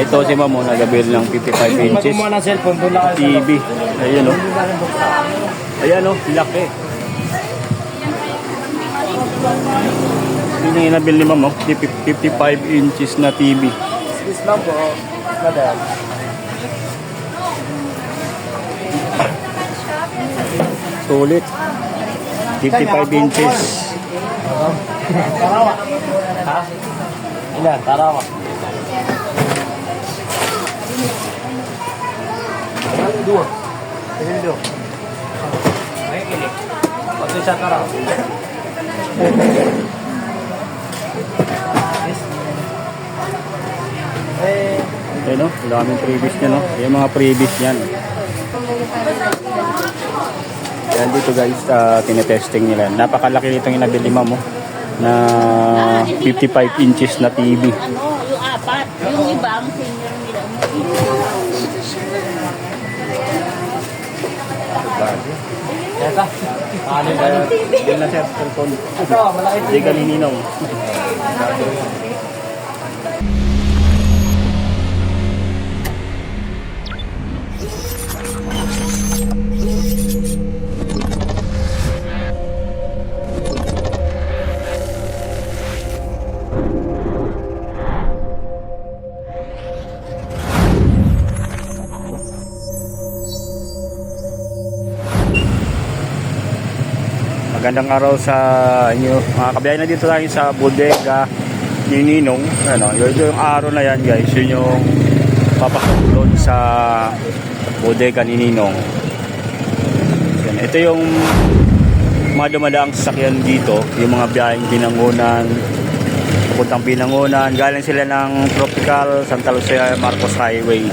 Ito si Ma'am, oh, nagabil ng 55 inches. Kumuha ng cellphone, doon lang. TV. Ayan o. Ayan o, laki. Yun yung inabil ni Ma'am, oh. 55 inches na TV. Excuse lang po. Madam. Sulit. 55 inches. Tarawa. Ha? Ilan? Tarawa. Dua. Ini dua. Baik ini. Waktu saya tarawa. Eh, Ayan o, ang daming previous niya no. Yung mga previous niyan. Yan dito guys, uh, tinetesting nila. Napakalaki nitong inabil ni Ma'am oh, na 55 inches na TV. ano, yung apat. Yung iba, ang senior nila. Ito. Ano ba? Yan na sir, cellphone. Ito, malaki Hindi ka nininong. Magandang araw sa inyo. Mga kabiyahe na dito tayo sa bodega ni Ninong. Ano, yun yung araw na yan guys. Yun yung papasok sa bodega ni Ninong. Yan. Ito yung mga dumadaang sasakyan dito. Yung mga biyaheng binangunan. Papuntang binangunan. Galing sila ng Tropical Santa Lucia Marcos Highway.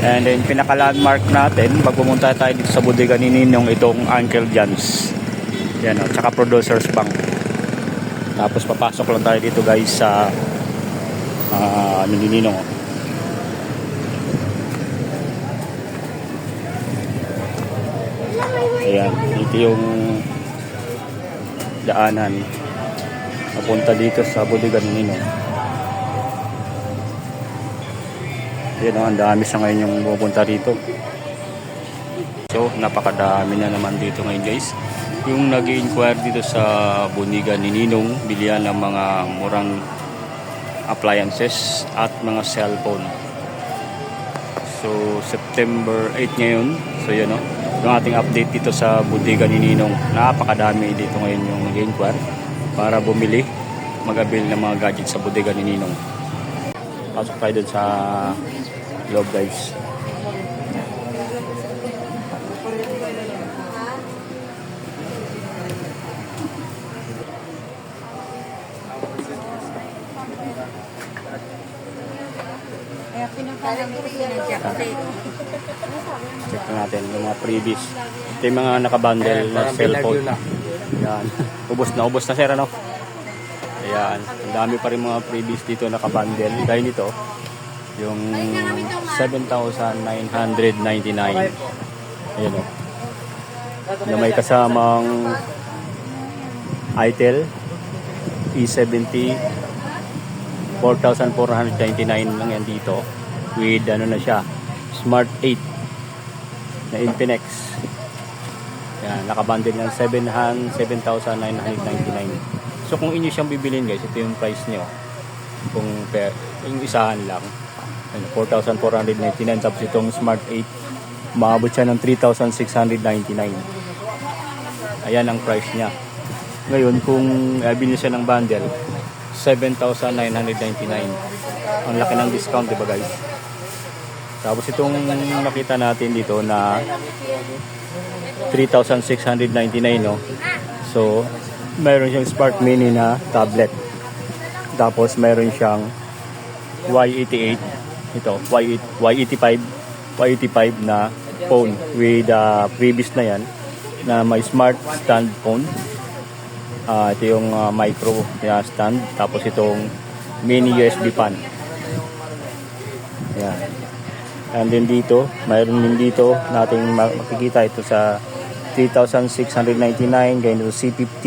And then pinaka-landmark natin, pag pumunta tayo dito sa bodega ni Ninong, itong Uncle John's. Yan o, tsaka Producers Bank. Tapos papasok lang tayo dito guys sa uh, ano ni Ninong. oh. Ayan, ito yung daanan papunta dito sa bodega ni Ninong. Ayan o, ang dami sa ngayon yung pupunta rito. So, napakadami na naman dito ngayon guys. Yung nag inquire dito sa Buniga ni Ninong, bilihan ng mga murang appliances at mga cellphone. So, September 8 ngayon. So, yun o. Yung ating update dito sa Buniga ni Ninong. Napakadami dito ngayon yung nag inquire para bumili, mag-avail ng mga gadgets sa Bodega ni Ninong. Pasok tayo dun sa loob guys. Kaya pinakalang ko sinadya kasi Check natin yung mga previous. Ito yung mga nakabundle na cellphone. Yan. ubos na, ubos na sir ano? Ayan. Ang dami pa rin mga previous dito nakabundle. Gaya nito, yung 7,999. Ayan o. Na may kasamang ITEL E70 4,499 lang yan dito with ano na siya Smart 8 na Infinix. Yan nakabundle ng 7,999 so kung inyo siyang bibilin guys ito yung price niyo. Kung per, yung isahan lang. Ano, 4,499 tapos itong Smart 8 maabot siya ng 3,699 ayan ang price niya. Ngayon kung uh, bilhin siya ng bundle 7,999 ang laki ng discount diba guys tapos itong nakita natin dito na 3,699 no? So mayroon siyang Spark Mini na tablet. Tapos mayroon siyang Y88 ito Y8, Y85 Y85 na phone with uh, previous na yan na may smart stand phone. Ah, ito yung ah, micro na stand. Tapos itong mini USB pan yan and then dito mayroon din dito nating ma- makikita ito sa 3,699 ganyan ito C15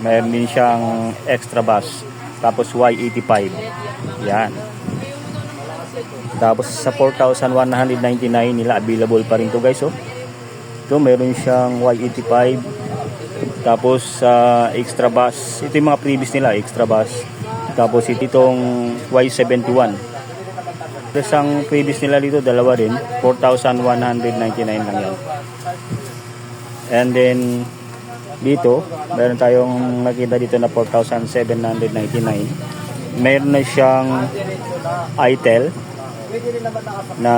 mayroon din siyang extra bus tapos Y85 yan Tapos sa 4,199 nila available pa rin to guys oh. Ito meron siyang Y85 tapos sa extra bus, ito yung mga previous nila, extra bus. Tapos ito itong Y71. Tapos ang previous nila dito, dalawa rin, 4,199 lang yan. And then dito, meron tayong nakita dito na 4,799. Meron na siyang ITEL na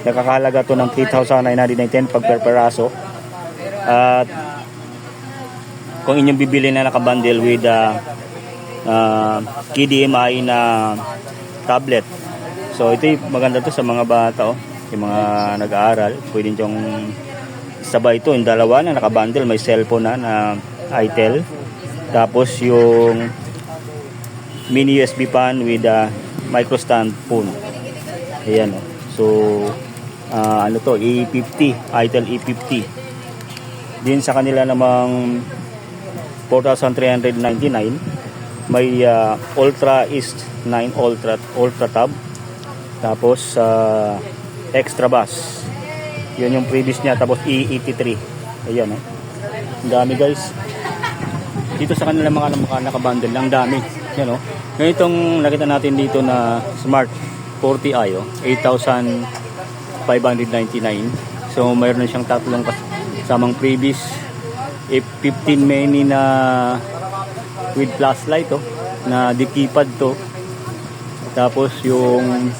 nakakahalaga to ng 3,910 pag per peraso. At kung inyong bibili na nakabundle with uh, uh, KDMI na tablet. So ito maganda to sa mga bata oh, yung mga nag-aaral, pwede niyong sabay ito, yung dalawa na nakabundle, may cellphone na na ITEL. Tapos yung mini USB pan with a micro stand phone. Ayan oh. So ah, ano to, E50, ITEL E50. Din sa kanila namang 4,399 may ah, Ultra East 9 Ultra Ultra Tab. Tapos sa Extra Bus. Yun yung previous niya tapos E83 ayan oh. ang dami guys. Dito sa kanila mga mga nakabundle ang dami. Yan oh. ngayon nakita natin dito na Smart 40i oh, 8,599 so mayroon na siyang tatlong kas- kasamang previous F15 mini na with flashlight oh, na dikipad to. Tapos yung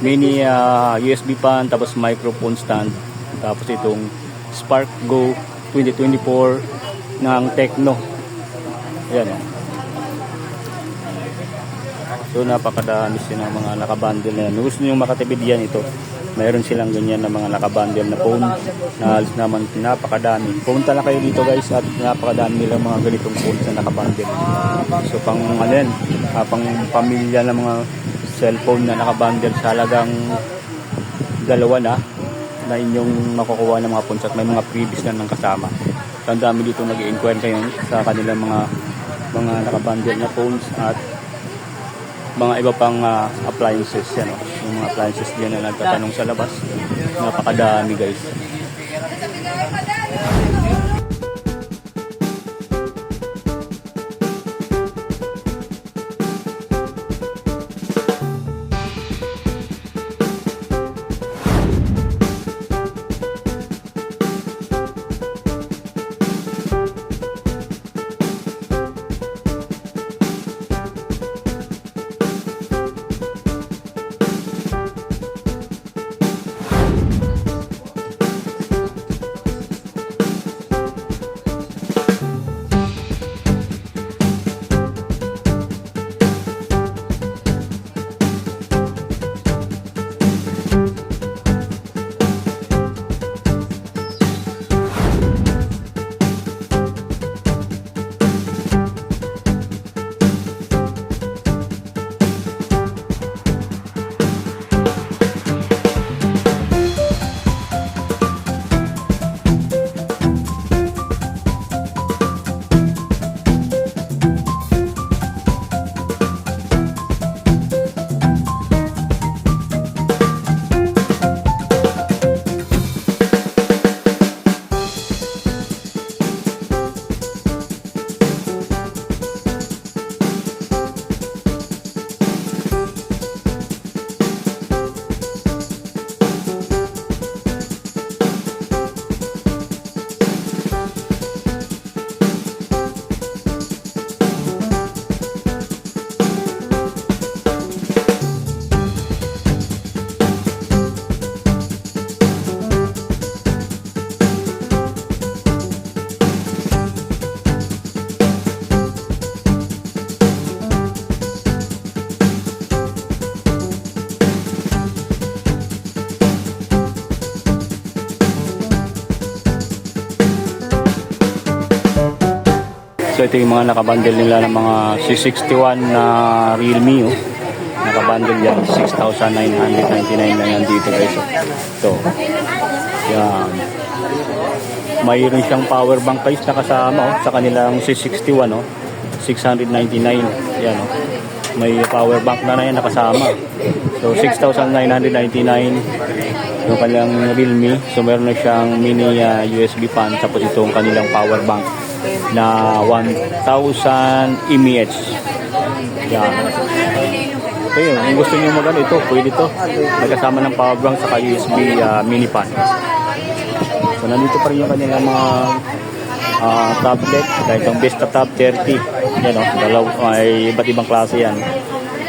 mini ah, USB pan, tapos microphone stand. Tapos itong Spark Go 2024 ng Tecno. Ayan oh. So napakadami sila ng mga nakabundle na yan. Gusto nyo makatipid yan ito, mayroon silang ganyan na mga nakabundle na phone na halos naman napakadami. Pumunta na kayo dito guys at napakadami nilang mga ganitong phones na nakabundle. So pang ano yan, ah, pang pamilya ng mga cellphone na nakabundle sa halagang dalawa na na inyong makukuha ng mga phones at may mga previous na ng kasama. So, ang dami dito nag-inquire kayo sa kanilang mga mga nakabundle na phones at mga iba pang ah, appliances yan oh. Yung mga appliances diyan na nagtatanong sa labas. Napakadami guys ito yung mga nakabundle nila ng mga C61 na Realme oh. Nakabundle yan, 6,999 lang yan dito guys. oh. So, yan. Mayroon siyang power bank guys na kasama oh, sa kanilang C61 oh. 699. Yan oh. May power bank na na yan nakasama. So 6,999 yung kanyang Realme. So meron na siyang mini ah, USB fan tapos itong kanilang power bank na 1,000 mAh. Yan. So yun, kung gusto niyo magano ito, pwede ito. Nagkasama ng power bank sa USB ah, mini fan. So nandito pa rin yung kanilang mga ah, tablet. Kahit yung Vista Tab 30. Yan o, dalaw, ay iba't ibang klase yan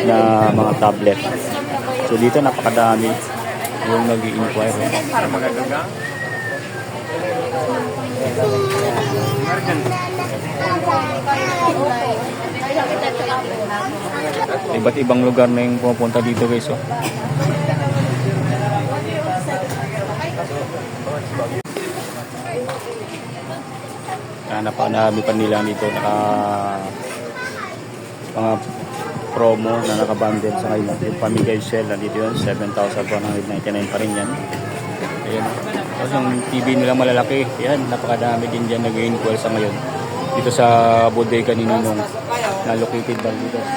na mga tablet. So dito napakadami yung nag inquire Iba't ibang lugar na yung pumunta dito guys. Oh. Ah, napanami pa nila dito naka mga promo na nakabundle sa ngayon. Yung pamigay sale nandito yun, 7,199 pa rin yan. Ayan. Tapos yung TV nila malalaki, yan, napakadami din dyan nag call sa ngayon. Dito sa bodega ni Ninong na located ba dito sa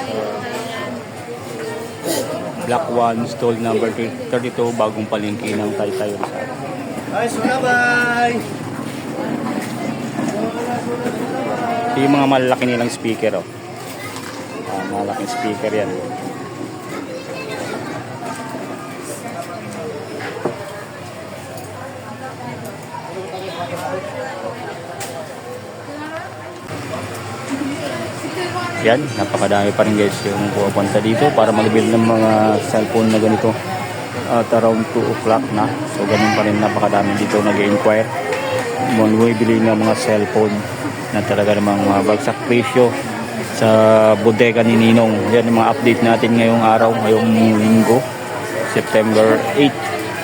Black One, stall number 32, bagong palengke ng Taytay Rizal. Ay, sunabay! Ito yung mga malalaki nilang speaker, oh. Ah, malaking speaker yan. Yan, napakadami pa rin guys yung pupunta dito para mag-build ng mga cellphone na ganito at around 2 o'clock na. So ganun pa rin napakadami dito nag-inquire. Bumibili ng mga cellphone na talaga namang mga bagsak presyo sa bodega ni Ninong. Yan yung mga update natin ngayong araw, ngayong linggo, September 8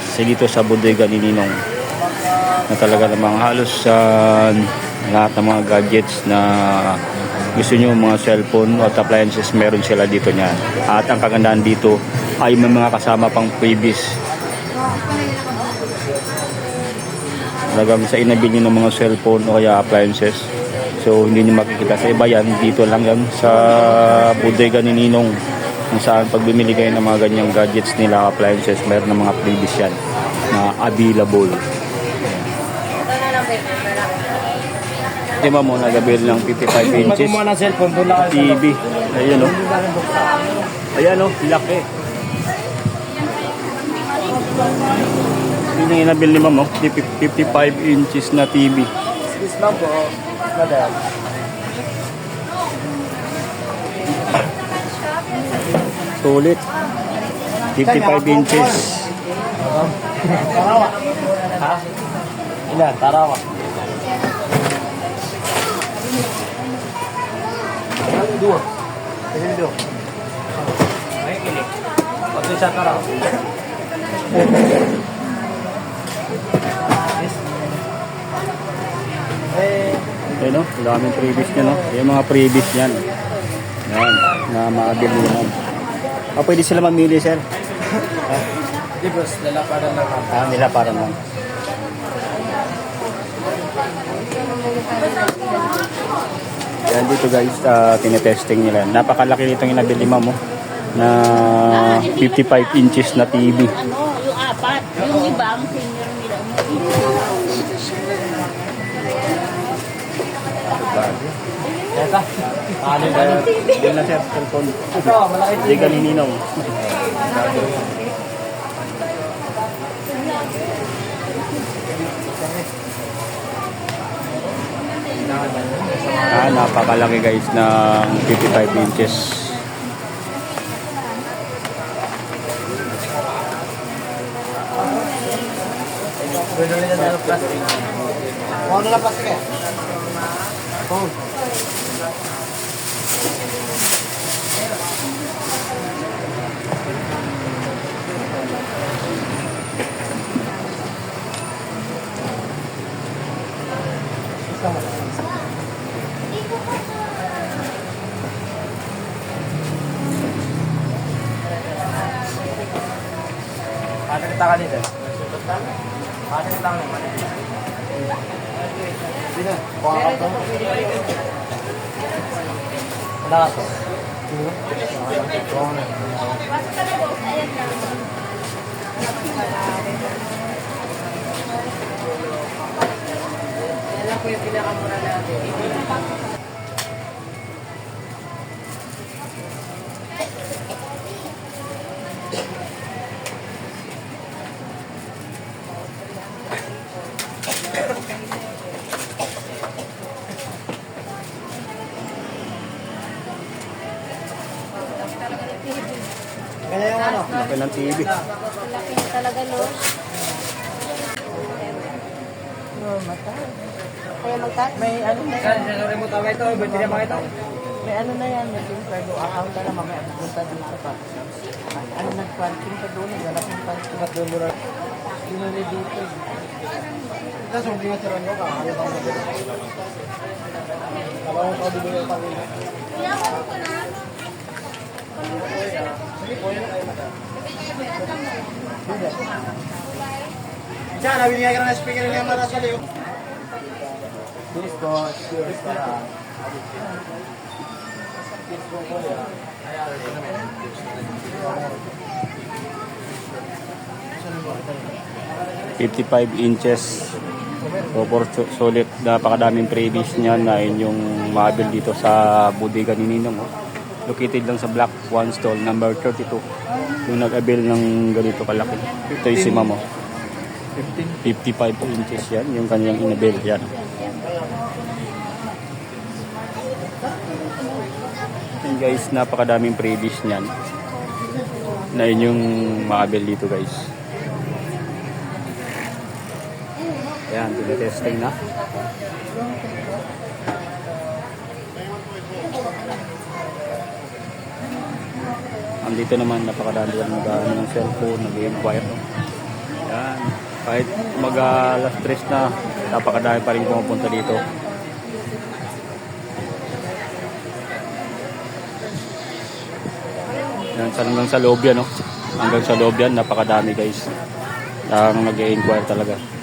sa dito sa bodega ni Ninong na talaga namang halos sa lahat ng mga gadgets na gusto nyo mga cellphone at appliances meron sila dito niyan. At ang kagandahan dito ay may mga kasama pang previous talagang sa inabi nyo ng mga cellphone o kaya appliances so hindi nyo makikita sa iba yan. Dito lang yan sa bodega ni Ninong kung saan pag bumili kayo ng mga ganyang gadgets nila appliances meron ng mga previous yan na available Di ba mo nagabil ng 55 inches Pag ng cellphone, doon lang. TV. Ayan o. Ayan o, laki. Yun yung inabil ni ma'am o. 55 inches na TV. Excuse lang po. Madam. Sulit. 55 inches. Tarawa. Ha? Ilan? Tarawa. Ano dua? Ano dua? Ay, kilik. Pati sa tarawa. Eh, Ayan o, daming previous niya no. Yung mga previous niyan. Yan, na maabil mo ma'am. Ah, pwede sila mamili sir. di boss, lalapadan lang. Ah, nila para Yan dito guys, uh, tinetesting nila. Napakalaki nitong inabili ma'am oh, na 55 inches na TV. Ano, yung apat. Yung ibang senior nila. Eka. Ano ba yun? Yan na sir, cellphone. Ito, malaki Hindi ka ni Ah, napakalaki guys ng 55 inches. Pwede na ng plastic. Ano na plastic eh? Oh. Ada kita kan itu? Ada kita kan mana? Sini, kuang apa? Ada apa? Yan lang po yung pinakamura natin. Kaya yung ano? Laki ng TV. Laki na talaga, no? No, mata. Kaya magtat? May ano na yan. Sa remote away ito, ba't hindi mga ito? May ano na yan. May SIM card. Account na mamaya. Pupunta dito pa. Ano nag-parking ka doon? Wala kang parking. Ba't doon mura? Yun ulit dito. Tapos hindi nga siya mo ka. Ano bang nabili? Kapag mo kabili yung pangin. Diyan, nabili nga ka ng speaker niya para sa liyo. Please go, please para. Fifty-five inches. Proper su- sulit. Napakadaming previous niyan na inyong mabil dito sa bodega ni Ninong. Oh. Located lang sa Block 1 stall number 32. Yung nag-avail ng ganito kalaki. Ito yung si Mamo. 55 inches yan. Yung kanyang inabil yan. Yan guys, napakadaming previous niyan na inyong maabil dito guys. Ayan, tinetesting na. Andito naman, napakadami lang nag ng cellphone, nag-inquire. Ayan, kahit mag uh, alas tres na, napakadami pa rin pumupunta dito. Yan, sa hanggang sa loob yan, no? Hanggang sa loob yan, napakadami guys. Ang nag-inquire talaga.